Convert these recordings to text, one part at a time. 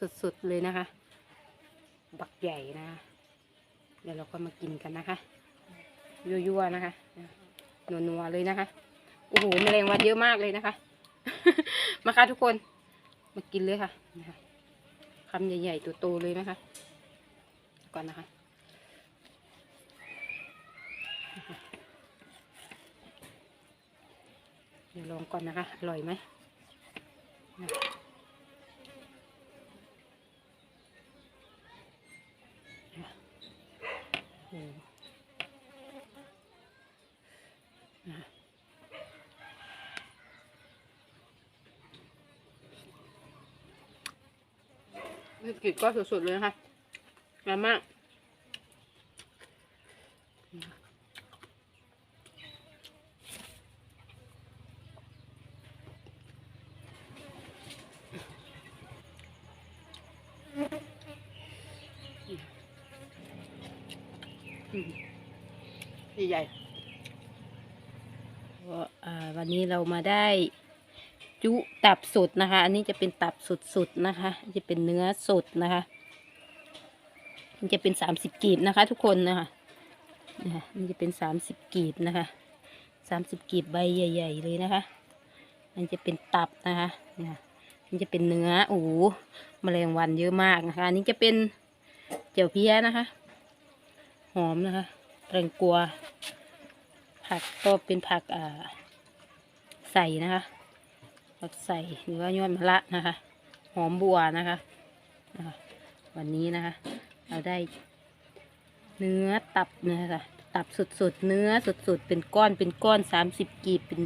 สุดๆเลยนะคะ บักใหญ่นะ เดี๋ยวเราก็มากินกันนะคะ ยั่วๆนะคะ นัวๆเลยนะคะ โอ้โหแมลงวันเยอะมากเลยนะคะ มาค่ะทุกคน มากินเลยค่ะนะคะคำใหญ่ๆตัวโตเลยนะคะ ก่อนนะคะเดี๋ยวลองก่อนนะคะ อร่อยไหม หูนี่กลิดก็สุดๆเลยนะคะงามมาก ใหญ่วันนี้เรา มาได้จุตับสดนะคะ อันนี้จะเป็นตับสดๆนะคะ จะเป็นเนื้อสดนะคะมันจะเป็นสามสิบกีบนะคะ ทุกคนนะคะนะคะมันจะเป็นสามสิบกีบนะคะสามสิบกีบใบใหญ่ ๆ เลยนะคะ มันจะเป็นตับนะคะนะมันจะเป็นเนื้อโอ้โหแมลงวันเยอะมากนะคะ อันนี้จะเป็นเจียวเพี้ยนะคะ หอมนะคะแตงกวาผักก็เป็นผักอ่า ใส่นะคะผักใส่หรือว่ายอดมะระนะคะ หอมบัวนะคะ วันนี้นะคะ เราได้ เนื้อตับนะคะตับสดๆ เนื้อสดๆ เป็นก้อนเป็นก้อนสามสิบกีบเป็น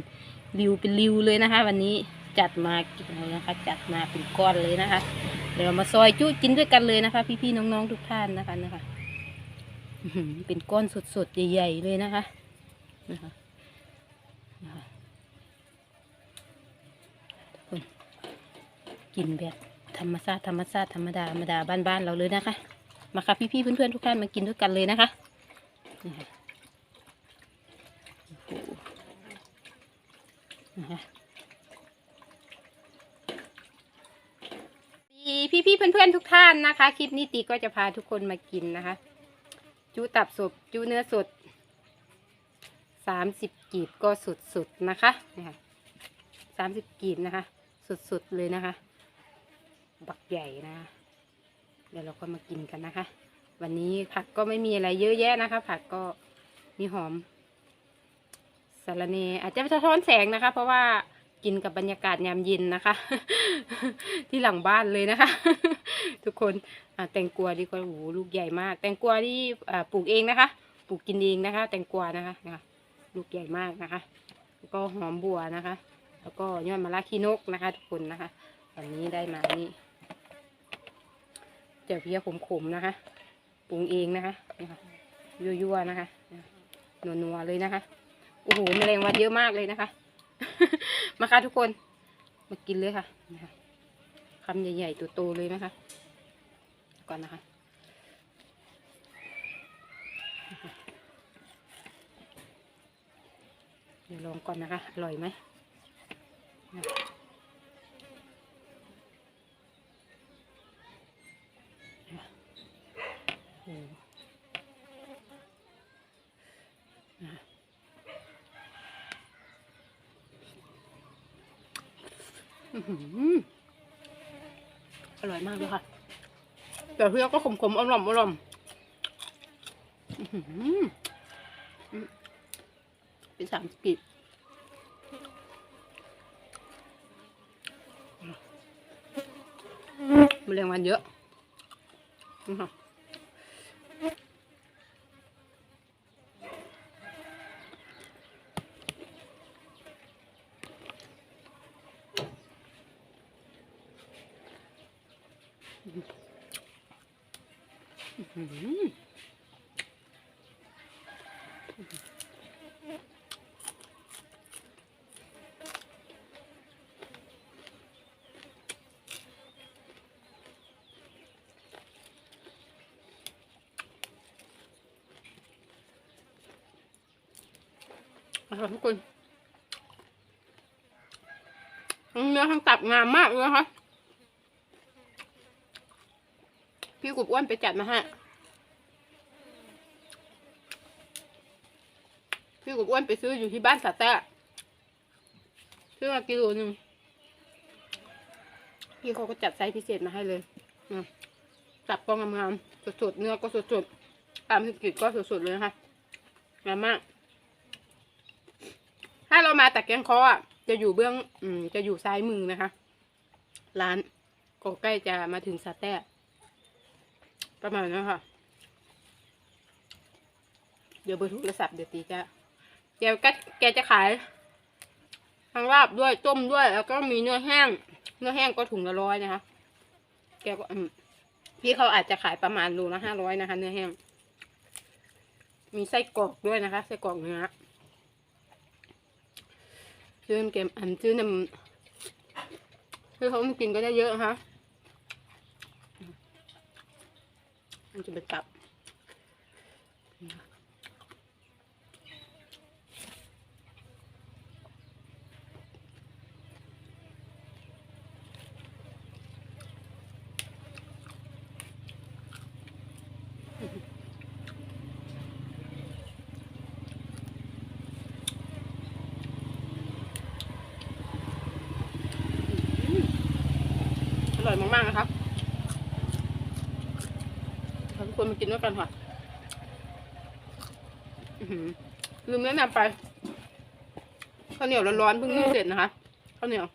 ริวเป็นริวเลยนะคะ วันนี้จัดมากินเลยนะคะ จัดมาเป็นก้อนเลยนะคะ เดี๋ยวมาซอยจุกินด้วยกันเลยนะคะ พี่ๆน้องๆทุกท่านนะคะนะคะเป็นก้อนสดๆใหญ่ๆเลยนะคะนะคะทุกคน กินแบบธรรมชาติธรรมชาติธรรมดาธรรมดาบ้านๆเราเลยนะคะ มาค่ะพี่ๆเพื่อนๆทุกท่านมากินด้วยกันเลยนะคะนะคะโอ้โหนะคะพี่ๆเพื่อนๆทุกท่านนะคะ คลิปนี้ตีก็จะพาทุกคนมากินนะคะ จูตับสดจูเนื้อสดสามสิบกีบก็สุดๆนะคะสามสิบกีบนะคะ สุดสุดๆเลยนะคะ บักใหญ่นะ เดี๋ยวเราก็มากินกันนะคะ วันนี้ผักก็ไม่มีอะไรเยอะแยะนะคะ ผักก็มีหอมสารเนอาจจะสะท้อนแสงนะคะ เพราะว่ากินกับบรรยากาศยามเย็นนะคะ ที่หลังบ้านเลยนะคะ ทุกคนแตงกวาดีกว่าโอ้โหลูกใหญ่มาก แตงกวาที่ปลูกเองนะคะ ปลูกกินเองนะคะ แตงกวานะคะนะคะลูกใหญ่มากนะคะ แล้วก็หอมบัวนะคะ แล้วก็ยอดมะระขี้นกนะคะ ทุกคนนะคะวันนี้ได้มานี่ เจียวเพียขมๆนะคะปรุงเองนะคะนะคะยั่วๆนะคะนัวๆเลยนะคะโอ้โหแมลงวันเยอะมากเลยนะคะ มาค่ะทุกคนมากินเลยค่ะนะคะคำใหญ่ๆตัวโตเลยนะคะ ก่อนนะคะเดี๋ยวลองก่อนนะคะ อร่อยไหมนะโอ้โหนะอื้อหืออร่อย มากเลยค่ะ แต่เพื่อก็ขมๆอร่อมอร่อมอื้อมเป็นสามกิบมะเร็งวันเยอะ คะทุกคนทั้งเนื้อทั้งตับงามมากเลยนะคะพี่กุบอ้วนไปจัดมาให้พี่กุบอ้วนไปซื้ออยู่ที่บ้านสาแต้ซื้อมากิโลหนึ่งพี่เขาก็จัดไซส์พิเศษมาให้เลยอืมจับก็งามๆสดๆเนื้อก็สดๆตามที่กิจก็สดๆเลยนะคะงามมาก ถ้าเรามาจากแกงเคออะจะอยู่เบื้องอืมจะอยู่ซ้ายมือนะคะ ร้านก็ใกล้จะมาถึงสาแต้ประมาณนั้นค่ะ เดี๋ยวเบอร์โทรศัพท์เดี๋ยวตีจะแกก็แกจะขายทั้งลาบด้วยต้มด้วย แล้วก็มีเนื้อแห้ง เนื้อแห้งก็ถุงละร้อยนะคะ แกก็อืมพี่เขาอาจจะขายประมาณโลละห้าร้อยนะคะ เนื้อแห้ง มีไส้กรอกด้วยนะคะไส้กรอกเนื้อ ซื้อน้ำเกมอันซื้อน้ำคือเขาม่กินก็ได้เยอะฮะมันจะเป็นตับ อยมากๆนะครับทุกคนมากินด้วยกันค่ะอื้อหือลืมแนะนำไปข้าวเหนียวร้อนๆเพิ่งนึ่งเสร็จนะคะข้าวเหนียว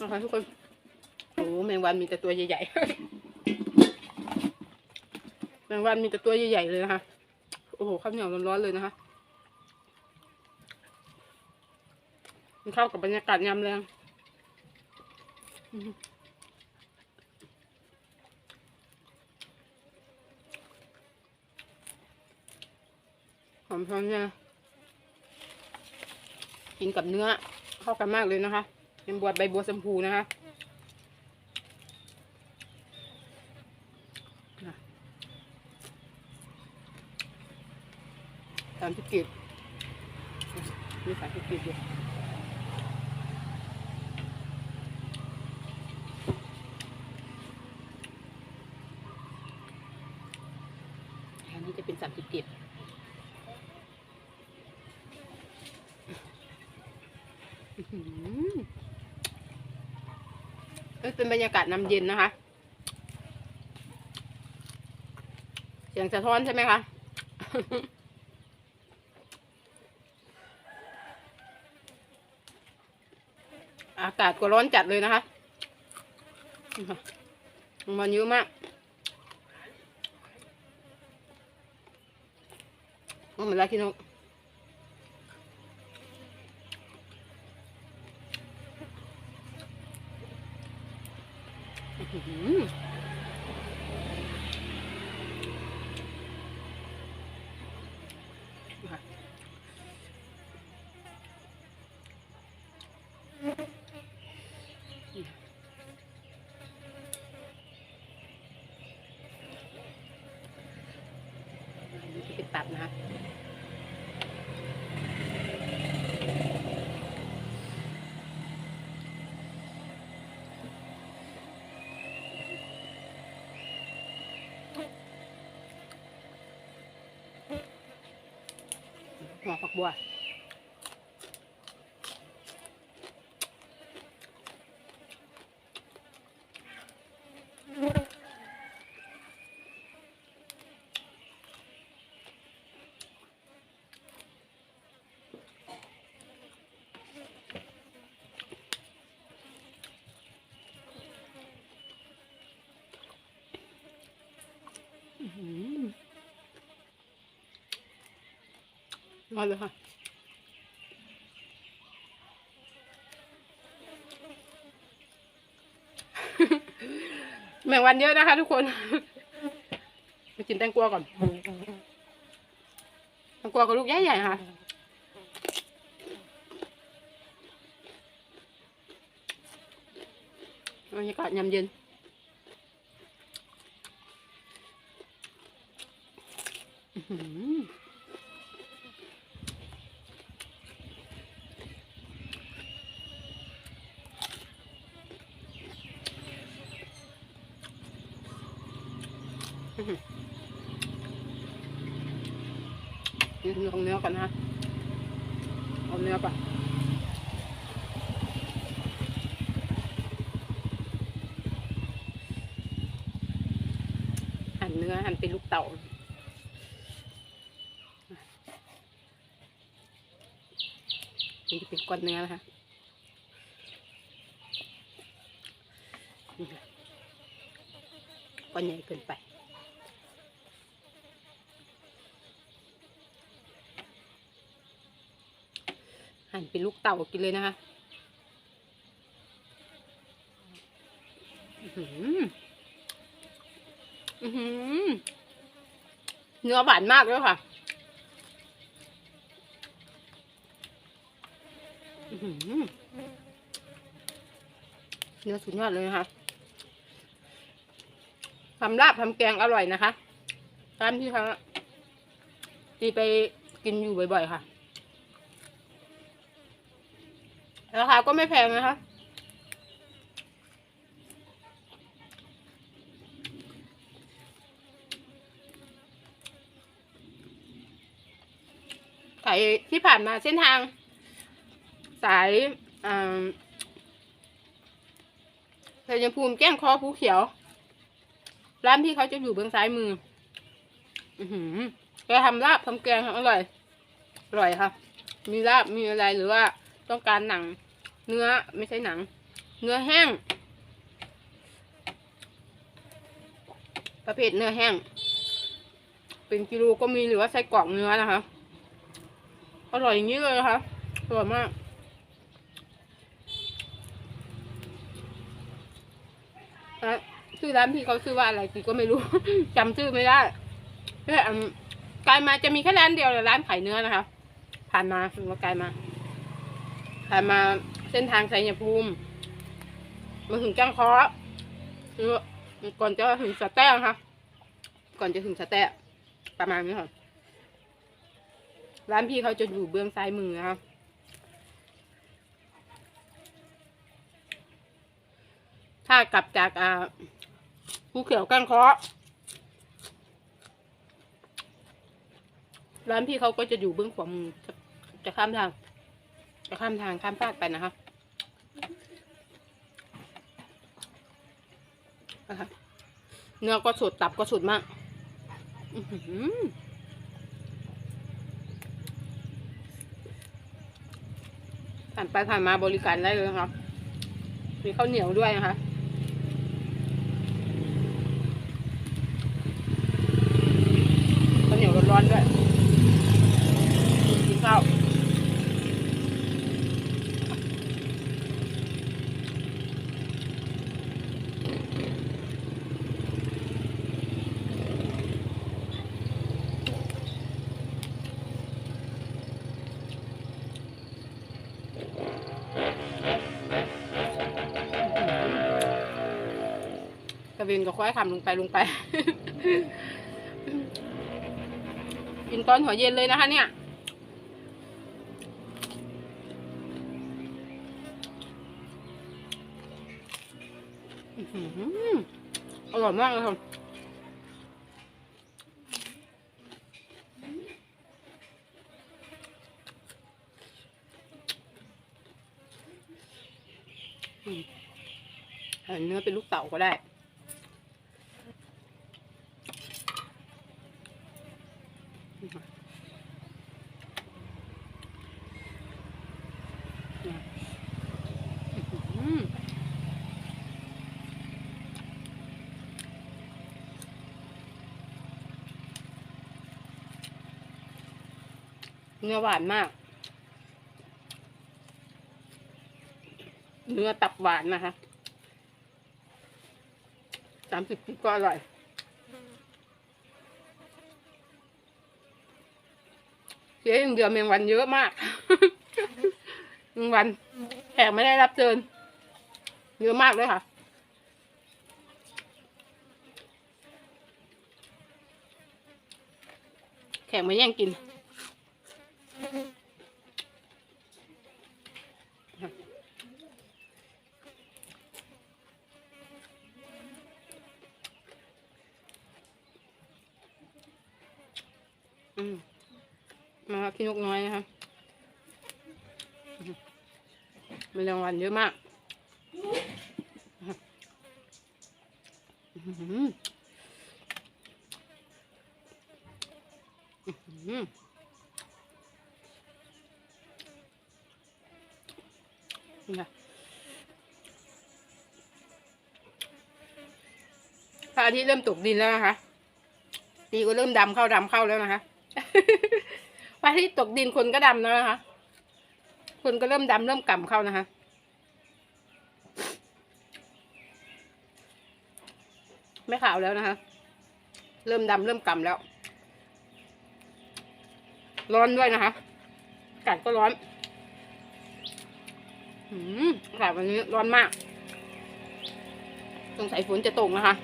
นะคะทุกคนโอ้แมงวันมีแต่ตัวใหญ่ๆแมงวันมีแต่ตัวใหญ่ๆเลยนะคะโอ้โหข้าวเหนียวร้อนๆเลยนะคะมันเข้ากับบรรยากาศยามแรง อืมหอมทอนเนี่ยกินกับเนื้อเข้ากันมากเลยนะคะ เป็นบวชใบบัวชมพูนะคะน่ะสามสิบกีบมีสามสิบกีบอยู่อันนี้จะเป็นสามสิบกีบอื้อหือ เป็นบรรยากาศน้ำเย็นนะคะ เสียงสะท้อนใช่ไหมคะอากาศก็ร้อนจัดเลยนะคะมันเยอะมากโอ้เหมือนไรที่นกอื้อหือค่ะอันนี้จะเป็นตับนะคะ หัว ร้อนเลยค่ะแมงวันเยอะนะคะทุกคนไปกินแตงกวาก่อนแตงกวากับลูกใหญ่ๆค่ะบรรยากาศยามเย็น อื้อหือ นี่ลองเนื้อก่อนนะเอาเนื้อก่อนหั่นเนื้อหั่นเป็นลูกเต่านี่เป็นก้อนเนื้อนะคะก้อนใหญ่เกินไป หั่นเป็นลูกเต่ากินเลยนะคะเนื้อหวานมากเลยค่ะเนื้อสุดยอดเลยนะคะทำลาบทำแกงอร่อยนะคะตามที่เขาที่ไปกินอยู่บ่อยๆค่ะ ราคาก็ไม่แพงนะคะใครที่ผ่านมาเส้นทาง สายอ่าชัยภูมิแก้งคอภูเขียว ร้านพี่เขาจะอยู่เบื้องซ้ายมือ อือหือแกทำลาบทำแกงอร่อย อร่อยค่ะ มีลาบมีอะไรหรือว่าต้องการหนัง เนื้อไม่ใช่หนัง เนื้อแห้ง ประเภทเนื้อแห้ง เป็นกิโลก็มีหรือว่าใส่กล่องเนื้อนะคะ อร่อยอย่างนี้เลยนะคะอร่อยมากอะชื่อร้านพี่เขาชื่อว่าอะไรกีก็ไม่รู้จำชื่อไม่ได้แต่อืมไกลมาจะมีแค่ร้านเดียวเลยร้านขายเนื้อนะคะ ผ่านมาถึงว่ากลมา ผ่านมาเส้นทางชัยภูมิมาถึงจ้างเคาะหรือก่อนจะถึงสะแต้งค่ะก่อนจะถึงสะแต้ประมาณนี้ค่ะร้านพี่เขาจะอยู่เบื้องซ้ายมือนะคะถ้ากลับจากอ่าภูเขียวก้างเคาะร้านพี่เขาก็จะอยู่เบื้องขวามือจะข้ามทาง ข้ามทางข้ามฟากไปนะคะนะคะเนื้อก็สุดตับก็สุดมากผ่านไปผ่านมาบริการได้เลยนะคะมีข้าวเหนียวด้วยนะคะข้าวเหนียวร้อนๆด้วย ระเวนก็ค่อยคำลงไปลงไป กินตอนหัวเย็นเลยนะคะเนี่ยอร่อยมากเลยค่ะเอาเนื้อเป็นลูกเต่าก็ได้ อืม เนื้อหวานมาก เนื้อตับหวานนะคะสามสิบก็อร่อย เสียอย่างเดียวแมงวันเยอะมาก แมงวันแขกไม่ได้รับเชิญเยอะมากเลยค่ะ แขกมาแย่งกิน อืมมาครับพี่นกน้อยนะคะอืมมีรางวัลเยอะมากอื้อหืออื้อหือนี่ค่ะ พระอาทิตย์เริ่มตกดินแล้วนะคะตีก็เริ่มดำเข้าดำเข้าแล้วนะคะพระอาทิตย์ตกดินคนก็ดำแล้วนะคะ คนก็เริ่มดำเริ่มก่ำเข้านะคะไม่ขาวแล้วนะคะ เริ่มดำเริ่มก่ำแล้ว ร้อนด้วยนะคะอากาศก็ร้อนอืมอากาศวันนี้ร้อนมาก สงสัยฝนจะตกนะคะ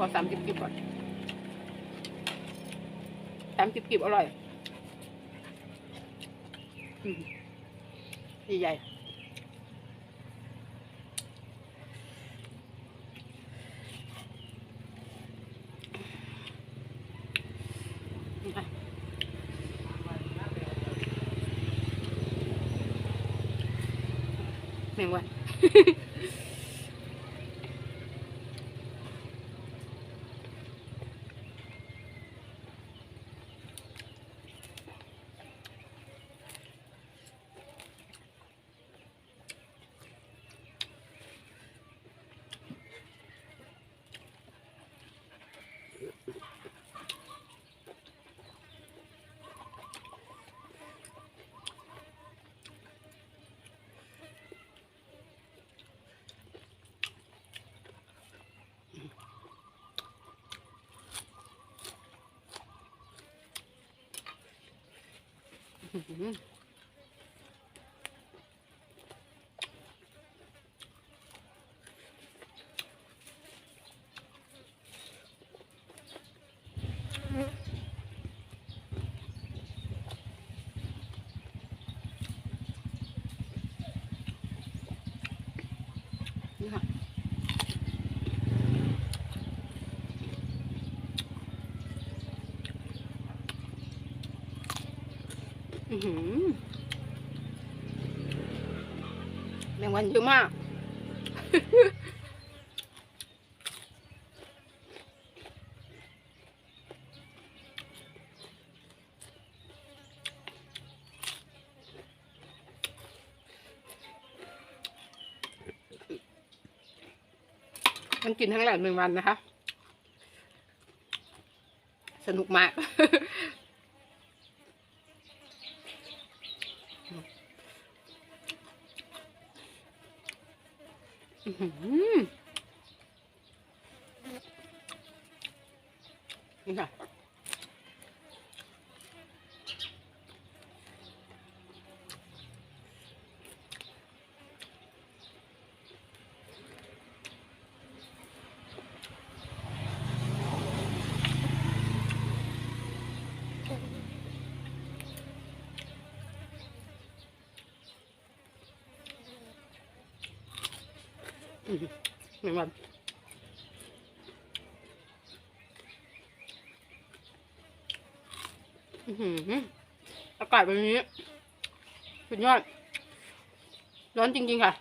ขอสามสิบกิบก่อนสามสิบกิบอร่อย อืมใหญ่ๆนี่ค่ะแมงวัน อื้อหือนี่ค่ะ อือหือ แมงวันเยอะมาก มันกินทั้งหลายแมงวันนะคะ สนุกมาก อื้อหือ นี่ค่ะ อืมเหมือนกัน อากาศแบบนี้สุดยอดร้อนจริงๆค่ะ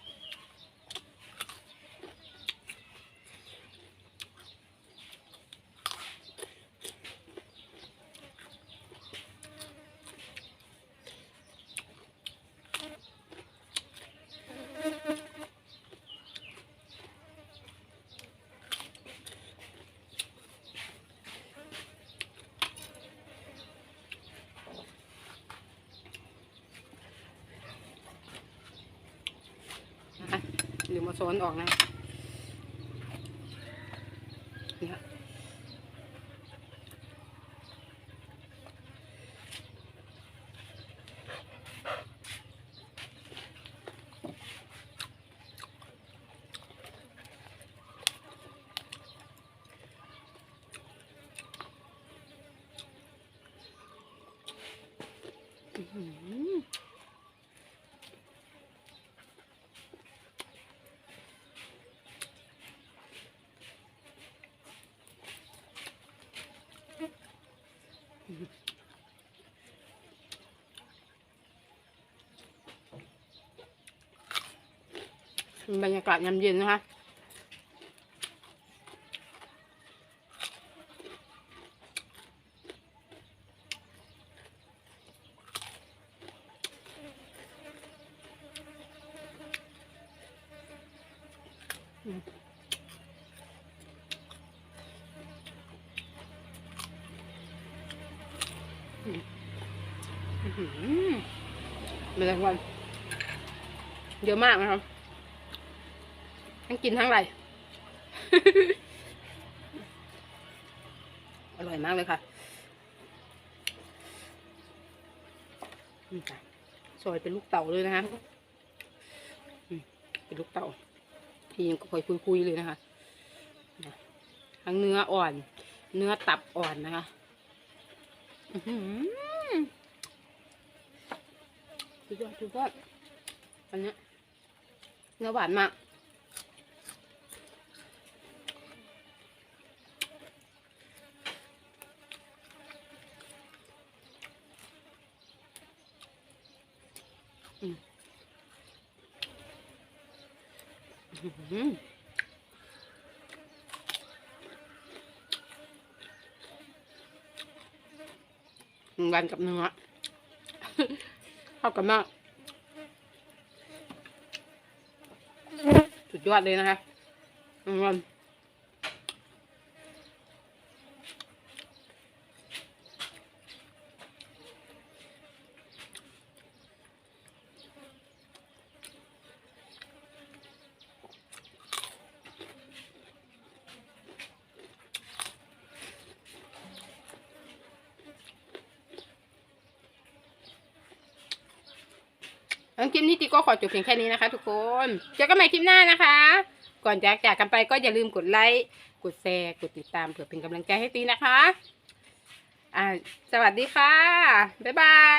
หรือมาซ้อ นออกนะนี่ค่ะอื้อหือ บรรยากาศยามเย็นนะคะอื้อหือเป็นไรวันเยอะมากนะครับ กินทั้งไรอร่อยมากเลยค่ะอืมค่ะซอยเป็นลูกเต่าเลยนะคะเป็นลูกเต่าพี่ยังค่อยคุยๆเลยนะคะทั้งเนื้ออ่อน เนื้อตับอ่อนนะคะสุดยอดสุดยอดอันนี้เนื้อหวานมาก อืมอื้อหือมันห วานกับเนื้อเข้ากันมาก สุดยอดเลยนะคะอืมงั้นคลิปนี้ติก็ ขอจบเพียงแค่นี้นะคะ ทุกคนเจอกันใหม่คลิปหน้านะคะ ก่อนจากจากกันไปก็อย่าลืมกดไลค์กดแชร์กดติดตามเพื่อเป็นกำลังใจให้ตีนะคะ อ่า สวัสดีค่ะ บ๊ายบาย